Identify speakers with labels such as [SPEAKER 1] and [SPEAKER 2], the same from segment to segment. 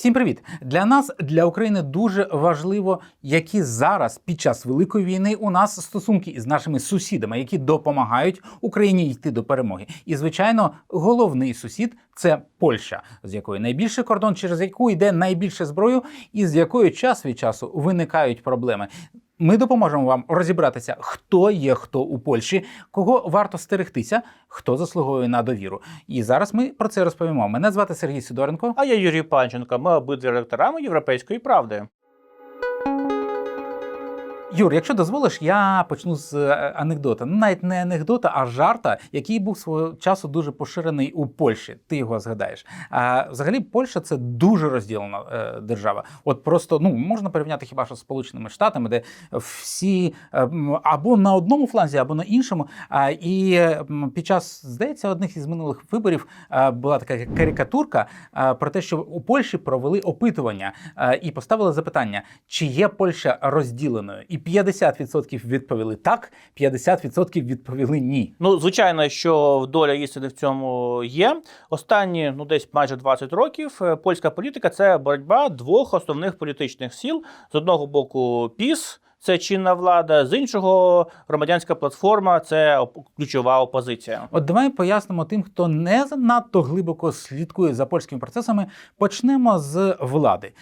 [SPEAKER 1] Всім привіт! Для нас, для України, дуже важливо, які зараз під час великої війни у нас стосунки із нашими сусідами, які допомагають Україні йти до перемоги. І звичайно, головний сусід це Польща, з якою найбільший кордон, через яку йде найбільше зброю, і з якою час від часу виникають проблеми. Ми допоможемо вам розібратися, хто є хто у Польщі, кого варто стерегтися, хто заслуговує на довіру. І зараз ми про це розповімо. Мене звати Сергій Сидоренко.
[SPEAKER 2] А я Юрій Панченко. Ми обидві редакторами європейської правди.
[SPEAKER 1] Юр, якщо дозволиш, я почну з е, анекдота. Ну, навіть не анекдота, а жарта, який був свого часу дуже поширений у Польщі. Ти його згадаєш. А взагалі, Польща це дуже розділена е, держава. От просто ну можна порівняти хіба що з Сполученими Штатами, де всі е, або на одному фланзі, або на іншому. А, і під час, здається, одних із минулих виборів е, була така карикатурка е, про те, що у Польщі провели опитування е, і поставили запитання, чи є Польща розділеною. І 50% відповіли так, 50% відповіли ні.
[SPEAKER 2] Ну, звичайно, що доля істини в цьому є. Останні ну десь майже 20 років е, польська політика це боротьба двох основних політичних сил: з одного боку, ПІС. Це чинна влада, з іншого громадянська платформа це ключова опозиція.
[SPEAKER 1] От давай пояснимо тим, хто не надто глибоко слідкує за польськими процесами. Почнемо з влади.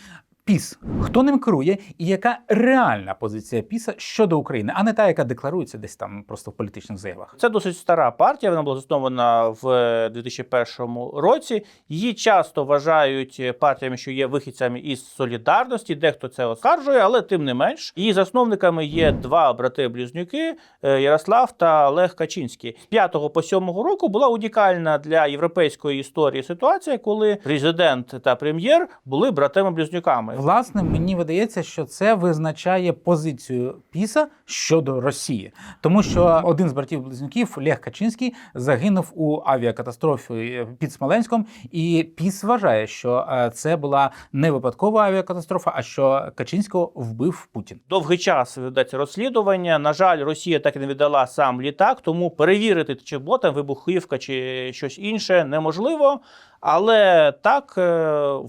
[SPEAKER 1] Піс, хто ним керує, і яка реальна позиція піса щодо України, а не та, яка декларується десь там просто в політичних заявах.
[SPEAKER 2] Це досить стара партія. Вона була заснована в 2001 році. Її часто вважають партіями, що є вихідцями із солідарності. Дехто це оскаржує, але тим не менш. Її засновниками є два брати-близнюки е, Ярослав та Олег Качинський. З 5 по 7 року була унікальна для європейської історії ситуація, коли президент та прем'єр були братами-близнюками.
[SPEAKER 1] Власне, мені видається, що це визначає позицію Піса щодо Росії, тому що один з братів близнюків Лех Качинський загинув у авіакатастрофі під Смоленськом, і Піс вважає, що е, це була не випадкова авіакатастрофа, а що Качинського вбив Путін.
[SPEAKER 2] Довгий час ведеться розслідування. На жаль, Росія так і не віддала сам літак, тому перевірити, чи була там вибухівка чи щось інше неможливо. Але так е,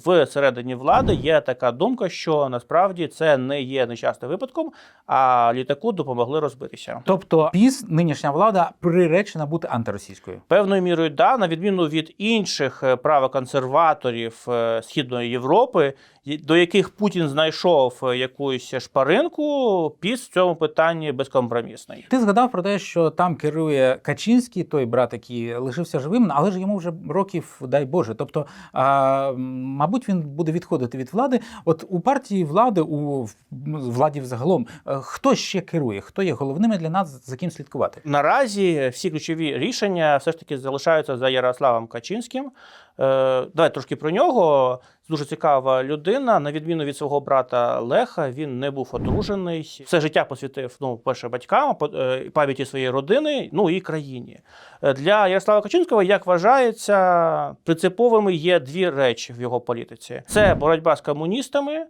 [SPEAKER 2] в середині влади є така думка, що насправді це не є нещасним випадком, а літаку допомогли розбитися.
[SPEAKER 1] Тобто, Піс, нинішня влада, приречена бути антиросійською.
[SPEAKER 2] Певною мірою, да, на відміну від інших е, правоконсерваторів е, Східної Європи, до яких Путін знайшов якусь шпаринку, піс в цьому питанні безкомпромісний.
[SPEAKER 1] Ти згадав про те, що там керує Качинський, той брат, який лишився живим, але ж йому вже років, дай Боже. Тобто, а, мабуть, він буде відходити від влади. От у партії влади, у владі взагалом, е, хто ще керує? Хто є головними для нас, за ким слідкувати?
[SPEAKER 2] Наразі всі ключові рішення все ж таки залишаються за Ярославом Качинським. Е, давай трошки про нього. Дуже цікава людина. На відміну від свого брата Леха, він не був одружений. Все життя посвятив ну, перше батькам, е, пам'яті своєї родини, ну і країні. Е, Для Ярослава Качинського, як вважається, принциповими є дві речі в його політиці: це боротьба з комуністами.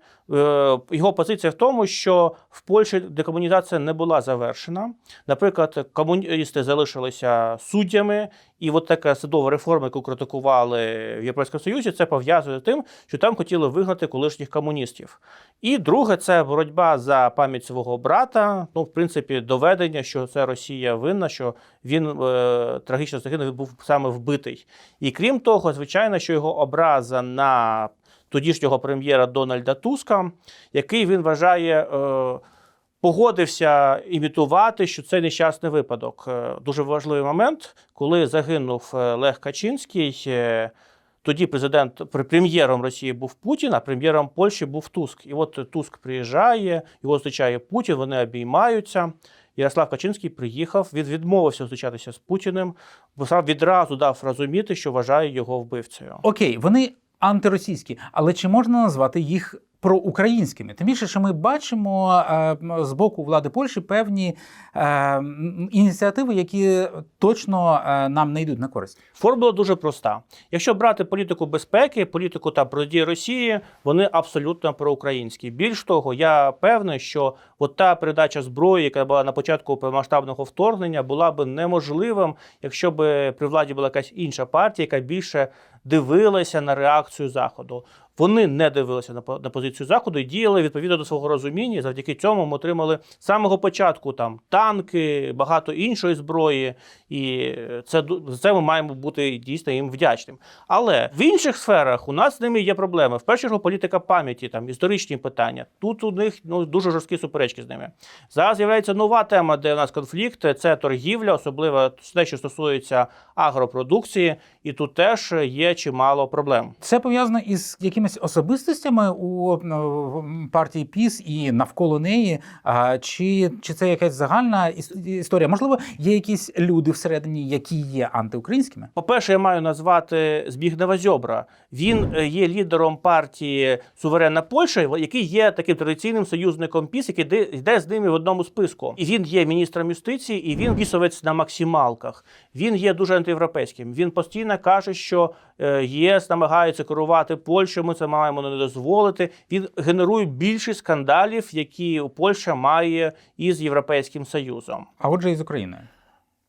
[SPEAKER 2] Його позиція в тому, що в Польщі декомунізація не була завершена. Наприклад, комуністи залишилися суддями, і от така судова реформа, яку критикували в Європейському Союзі, це пов'язує тим, що там хотіли вигнати колишніх комуністів. І друге, це боротьба за пам'ять свого брата. Ну, в принципі, доведення, що це Росія винна, що він е, трагічно загинув, був саме вбитий. І крім того, звичайно, що його образа на тодішнього прем'єра Дональда Туска, який він вважає. Е, Погодився імітувати, що це нещасний випадок. Е, Дуже важливий момент, коли загинув е, Лех Качинський. е, Тоді президент пр- прем'єром Росії був Путін, а прем'єром Польщі був Туск. І от Туск приїжджає, його зустрічає Путін, вони обіймаються. Ярослав Качинський приїхав, він відмовився зустрічатися з Путіним, бо сам відразу дав розуміти, що вважає його вбивцею.
[SPEAKER 1] Окей, вони антиросійські, але чи можна назвати їх проукраїнськими? Тим більше, що ми бачимо е, з боку влади Польщі певні е, ініціативи, які точно е, нам не йдуть на користь.
[SPEAKER 2] Формула дуже проста. Якщо брати політику безпеки, політику та протидії Росії, вони абсолютно проукраїнські. Більш того, я певний, що от та передача зброї, яка була на початку повномасштабного вторгнення, була б неможливим, якщо б при владі була якась інша партія, яка більше дивилася на реакцію заходу. Вони не дивилися на, на позицію заходу і діяли відповідно до свого розуміння. Завдяки цьому ми отримали з самого початку там танки, багато іншої зброї, і це ду- за це ми маємо бути дійсно їм вдячним. Але в інших сферах у нас з ними є проблеми. В першу чергу політика пам'яті, там історичні питання. Тут у них ну дуже жорсткі суперечки з ними. Зараз з'являється нова тема, де у нас конфлікт. Це торгівля, особливо те, що стосується агропродукції, і тут теж є чимало проблем.
[SPEAKER 1] Це пов'язано із якимись особистостями у е, партії ПІС і навколо неї. Чи, чи це якась загальна іс- історія? Можливо, є якісь люди всередині, які є антиукраїнськими?
[SPEAKER 2] По-перше, я маю назвати Збігнева Зьобра. Він е, є лідером партії Суверенна Польща, який є таким традиційним союзником ПІС, який йде- йде з ними в одному списку. І він є міністром юстиції, і він пісовець на максималках. Він є дуже антиєвропейським. Він постійно каже, що е, ЄС намагається керувати Польщею. Це маємо не дозволити. Він генерує більшість скандалів, які Польща має із Європейським Союзом.
[SPEAKER 1] А отже, із Україною.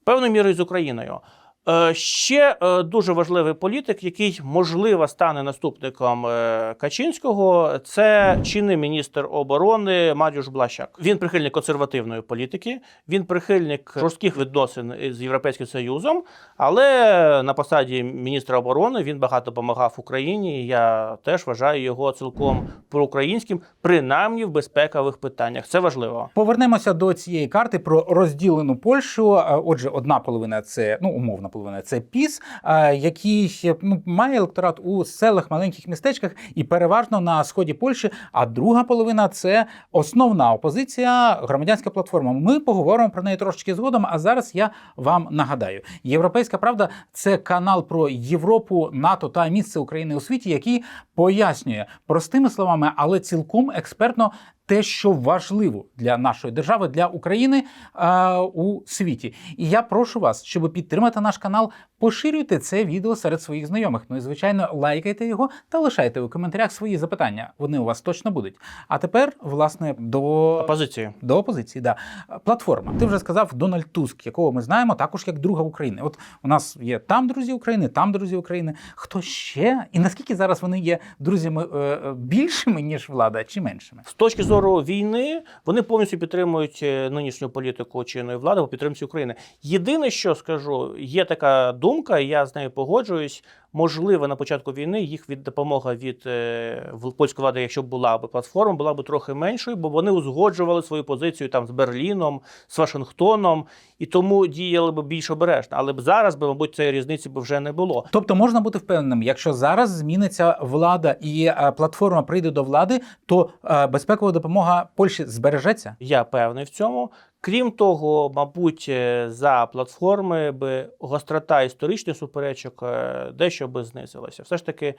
[SPEAKER 2] Певною мірою з Україною. Е, Ще е, дуже важливий політик, який можливо стане наступником е, Качинського, це чинний міністр оборони Маріуш Блащак. Він прихильник консервативної політики, він прихильник жорстких відносин з Європейським Союзом, але на посаді міністра оборони він багато допомагав Україні. Я теж вважаю його цілком проукраїнським, принаймні в безпекових питаннях. Це важливо.
[SPEAKER 1] Повернемося до цієї карти про розділену Польщу. Отже, одна половина це ну умовна половина це ПІС, е, який ну, має електорат у селах, маленьких містечках і переважно на сході Польщі. А друга половина це основна опозиція, громадянська платформа. Ми поговоримо про неї трошечки згодом. А зараз я вам нагадаю: Європейська правда це канал про Європу, НАТО та місце України у світі, який пояснює простими словами, але цілком експертно те, що важливо для нашої держави, для України е, у світі. І я прошу вас, щоб підтримати наш канал, поширюйте це відео серед своїх знайомих. Ну і звичайно, лайкайте його та лишайте у коментарях свої запитання. Вони у вас точно будуть. А тепер, власне, до
[SPEAKER 2] Позиції.
[SPEAKER 1] до опозиції, да. Платформа. Ти вже сказав Дональд Туск, якого ми знаємо також як друга України. От у нас є там друзі України, там друзі України. Хто ще? І наскільки зараз вони є друзями е, е, більшими, ніж влада, чи меншими?
[SPEAKER 2] З точки зору війни вони повністю підтримують е, нинішню політику чинної влади по підтримці України. Єдине, що скажу, є така думка, і я з нею погоджуюсь. Можливо, на початку війни їх від допомога від е, польської влади, якщо була б платформа, була б трохи меншою, бо вони узгоджували свою позицію там з Берліном, з Вашингтоном, і тому діяли б більш обережно. Але б зараз би, мабуть, цієї різниці б вже не було.
[SPEAKER 1] Тобто можна бути впевненим, якщо зараз зміниться влада і е, платформа прийде до влади, то е, безпекова допомога Польщі збережеться.
[SPEAKER 2] Я певний в цьому. Крім того, мабуть, е, за платформи би гострота історичних суперечок е, дещо би знизилася. Все ж таки,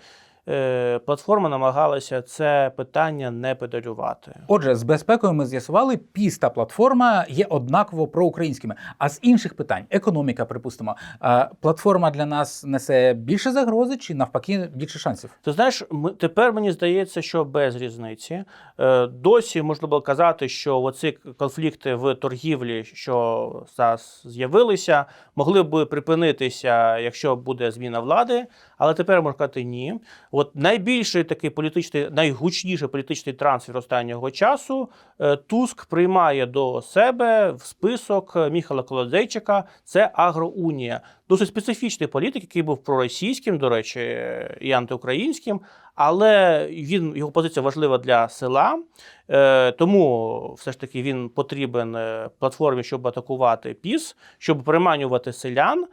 [SPEAKER 2] платформа намагалася це питання не педалювати.
[SPEAKER 1] Отже, з безпекою ми з'ясували, піс та платформа є однаково проукраїнськими. А з інших питань, економіка, припустимо, е, платформа для нас несе більше загрози чи навпаки більше шансів?
[SPEAKER 2] Ти знаєш, тепер мені здається, що без різниці. Е, досі можна було казати, що оці конфлікти в торгівлі, що зараз з'явилися, могли б припинитися, якщо буде зміна влади. Але тепер можна сказати ні. От найбільший такий політичний, найгучніший політичний трансфер останнього часу е, Туск приймає до себе в список Міхала Колодзейчика. Це Агроунія. Досить специфічний політик, який був проросійським, до речі, і антиукраїнським, але він його позиція важлива для села. Е, тому все ж таки він потрібен е, платформі, щоб атакувати ПІС, щоб приманювати селян.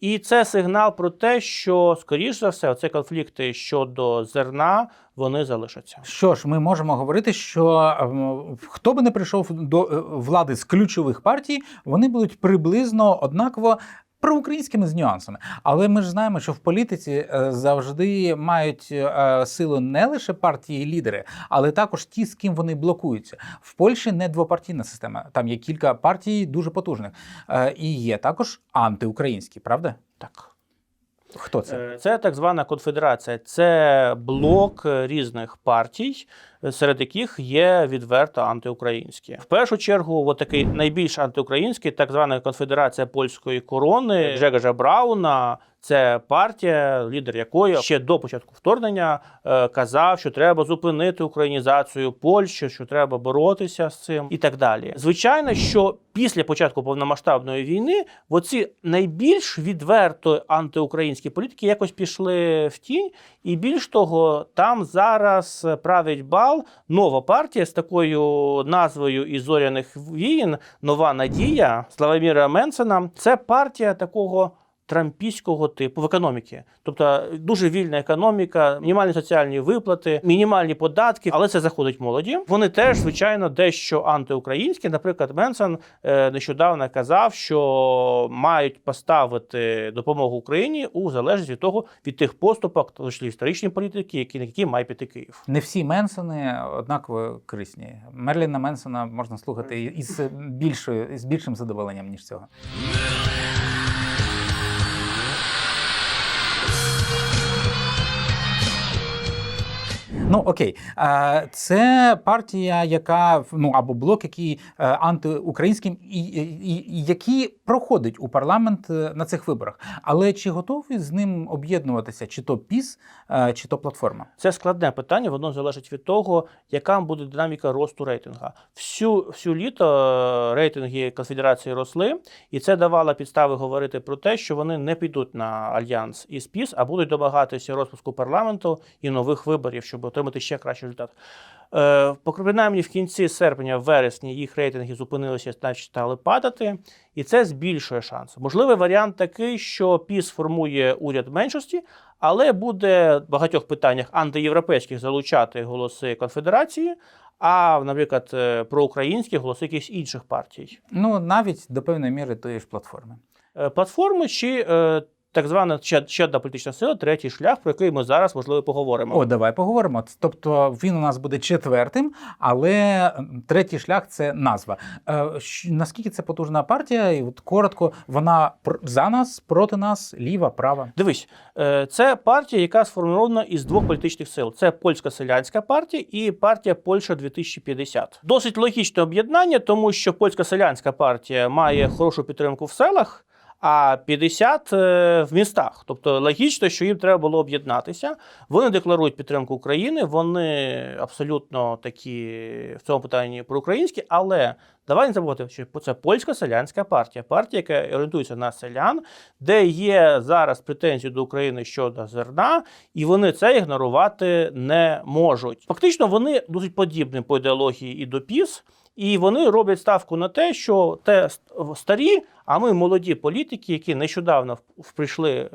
[SPEAKER 2] І це сигнал про те, що, скоріш за все, оці конфлікти щодо зерна вони залишаться.
[SPEAKER 1] Що ж, ми можемо говорити, що ем, хто би не прийшов до е, влади з ключових партій, вони будуть приблизно однаково. Проукраїнськими з нюансами, але ми ж знаємо, що в політиці е, завжди мають е, силу не лише партії лідери, але також ті, з ким вони блокуються. В Польщі не двопартійна система. Там є кілька партій дуже потужних, Е, і є також антиукраїнські, правда?
[SPEAKER 2] Так.
[SPEAKER 1] Хто це?
[SPEAKER 2] Е, Це так звана конфедерація. Це блок е, різних партій, е, серед яких є відверто антиукраїнські. В першу чергу, от такий найбільш антиукраїнський, так звана конфедерація польської корони Джегажа Брауна. Це партія, лідер якої ще до початку вторгнення е, казав, що треба зупинити українізацію Польщі, що треба боротися з цим і так далі. Звичайно, що після початку повномасштабної війни оці найбільш відверто антиукраїнські політики якось пішли в тінь, і більш того, там зараз править бал нова партія з такою назвою із зоряних війн Нова Надія Славоміра Менсена. Це партія такого. Трампійського типу в економіці, тобто дуже вільна економіка, мінімальні соціальні виплати, мінімальні податки, але це заходить молоді. Вони теж, звичайно, дещо антиукраїнські. Наприклад, Менсон е, нещодавно казав, що мають поставити допомогу Україні у залежність від того від тих поступок, що історичні політики, які на які має піти Київ.
[SPEAKER 1] Не всі Менсони однаково корисні. Мерліна Менсона можна слухати із більшою із більшим задоволенням ніж цього. Ну окей, це партія, яка ну або блок, який е, антиукраїнським, і, і, і який проходить у парламент е, на цих виборах. Але чи готові з ним об'єднуватися, чи то ПІС, е, чи то платформа?
[SPEAKER 2] Це складне питання, воно залежить від того, яка буде динаміка росту рейтинга. Всю, всю літо рейтинги конфедерації росли, і це давало підстави говорити про те, що вони не підуть на альянс із ПІС, а будуть домагатися розпуску парламенту і нових виборів, щоб отримати ще кращий результат. Е, по- принаймні в кінці серпня, в вересні їх рейтинги зупинилися, навіть стали падати, і це збільшує шанси. Можливий варіант такий, що ПІС формує уряд меншості, але буде в багатьох питаннях антиєвропейських залучати голоси конфедерації, а, наприклад, е, проукраїнські голоси якихось інших партій.
[SPEAKER 1] Ну навіть до певної міри тої ж платформи.
[SPEAKER 2] Е, Платформи чи так звана ще, ще одна політична сила, третій шлях, про який ми зараз можливо поговоримо.
[SPEAKER 1] О, давай поговоримо. Тобто він у нас буде четвертим, але третій шлях це назва. Е, Наскільки це потужна партія? І от коротко, вона за нас, проти нас, ліва, права.
[SPEAKER 2] Дивись, е, це партія, яка сформована із двох політичних сил: це польська селянська партія і партія Польща 2050. Досить логічне об'єднання, тому що польська селянська партія має хорошу підтримку в селах. А 50 е, в містах, тобто логічно, що їм треба було об'єднатися. Вони декларують підтримку України. Вони абсолютно такі в цьому питанні проукраїнські, але давай не забувати, що це польська селянська партія, партія, яка орієнтується на селян, де є зараз претензії до України щодо зерна, і вони це ігнорувати не можуть. Фактично, вони досить подібні по ідеології і до ПІС. І вони роблять ставку на те, що те старі, а ми молоді політики, які нещодавно прийшли е,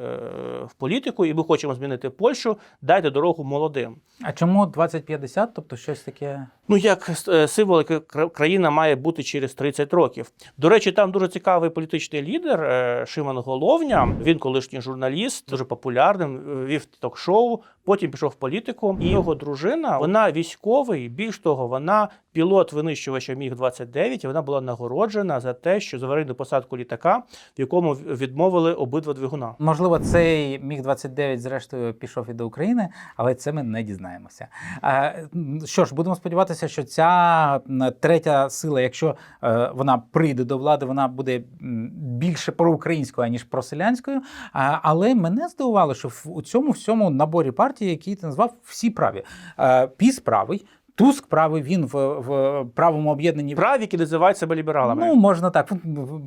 [SPEAKER 2] в політику, і ми хочемо змінити Польщу. Дайте дорогу молодим.
[SPEAKER 1] А чому 2050? Тобто щось таке.
[SPEAKER 2] Ну як е, символ, який країна має бути через 30 років. До речі, там дуже цікавий політичний лідер е, Шимон Головня. Він колишній журналіст, дуже популярним, вів ток-шоу. Потім пішов в політику. І його дружина, вона військовий. Більш того, вона пілот винищувача Міг 29 і Вона була нагороджена за те, що за аварійну посадку літака, в якому відмовили обидва двигуна.
[SPEAKER 1] Можливо, цей міг 29 зрештою пішов і до України, але це ми не дізнаємося. Що ж, будемо сподіватися, що ця третя сила, якщо е, вона прийде до влади, вона буде більше проукраїнською, аніж проселянською. Але мене здивувало, що в у цьому всьому наборі партій, який ти назвав, всі праві. Е, Піс правий. Туск правий, він в, в правому об'єднанні
[SPEAKER 2] Праві, які називають себе лібералами.
[SPEAKER 1] Ну, можна так,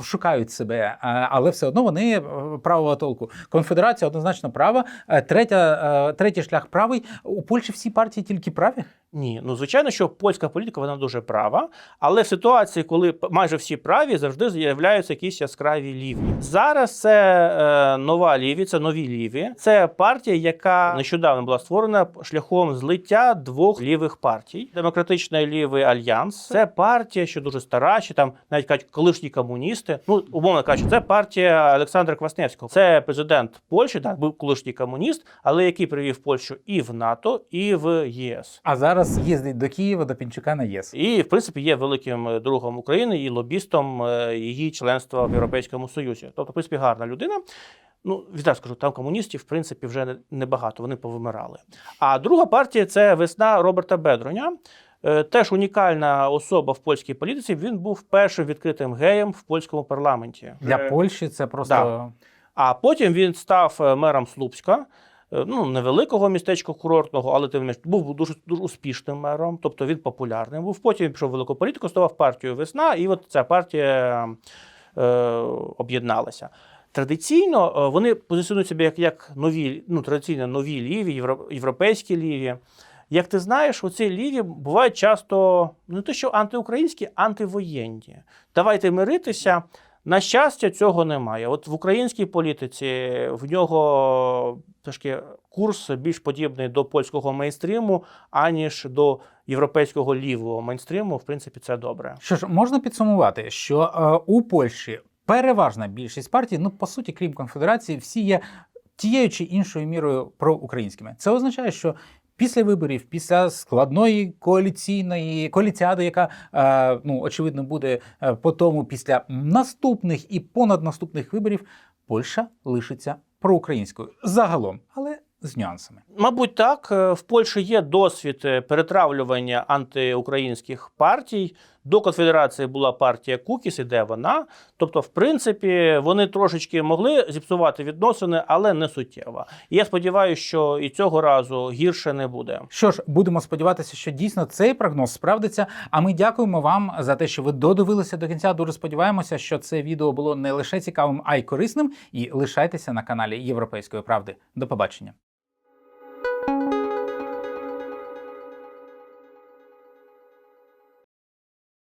[SPEAKER 1] шукають себе, але все одно вони е, правого толку. Конфедерація однозначно права. Е, Третя, е, третій шлях правий. У Польщі всі партії тільки праві.
[SPEAKER 2] Ні, ну звичайно, що польська політика вона дуже права, але в ситуації, коли майже всі праві, завжди з'являються якісь яскраві ліві. Зараз це е, нова ліві, це нові ліві. Це партія, яка нещодавно була створена шляхом злиття двох лівих партій. Демократичний лівий альянс. Це партія, що дуже стара, що там навіть кажуть колишні комуністи. Ну умовно кажучи, це партія Олександра Квасневського. Це президент Польщі, так був колишній комуніст, але який привів Польщу і в НАТО, і в ЄС.
[SPEAKER 1] А зараз їздить до Києва, до Пінчука на ЄС.
[SPEAKER 2] І, в принципі, є великим е, другом України і лобістом е, її членства в Європейському Союзі. Тобто, в принципі, гарна людина. Ну, відразу скажу, там комуністів, в принципі, вже небагато, вони повимирали. А друга партія це весна Роберта Бедроня. Е, Теж унікальна особа в польській політиці. Він був першим відкритим геєм в польському парламенті.
[SPEAKER 1] Для Польщі це просто.
[SPEAKER 2] да. А потім він став мером Слупська. Е, Ну, невеликого містечка курортного, але тим не менш був дуже дуже успішним мером, тобто він популярним був. Потім пішов в велику політику, ставав партією весна, і от ця партія е, об'єдналася. Традиційно е, вони позиціонують себе як, як нові, ну, традиційно нові ліві, євро- європейські ліві. Як ти знаєш, оці ліві бувають часто не те, що антиукраїнські, антивоєнні. Давайте миритися. На щастя, цього немає. От в українській політиці в нього трошки курс більш подібний до польського мейнстріму, аніж до європейського лівого мейнстріму. В принципі, це добре.
[SPEAKER 1] Що ж, можна підсумувати, що е, у Польщі переважна більшість партій, ну по суті, крім конфедерації, всі є тією чи іншою мірою проукраїнськими. Це означає, що. Після виборів, після складної коаліційної коаліціади, яка е, ну очевидно буде е, по тому після наступних і понаднаступних виборів, Польща лишиться проукраїнською. Загалом, але з нюансами.
[SPEAKER 2] Мабуть, так. Е, В Польщі є досвід е, перетравлювання антиукраїнських партій. До конфедерації була партія Кукіс, і де вона. Тобто, в принципі, вони трошечки могли зіпсувати відносини, але не суттєво. І я сподіваюся, що і цього разу гірше не буде.
[SPEAKER 1] Що ж, будемо сподіватися, що дійсно цей прогноз справдиться. А ми дякуємо вам за те, що ви додивилися до кінця. Дуже сподіваємося, що це відео було не лише цікавим, а й корисним. І лишайтеся на каналі Європейської правди. До побачення.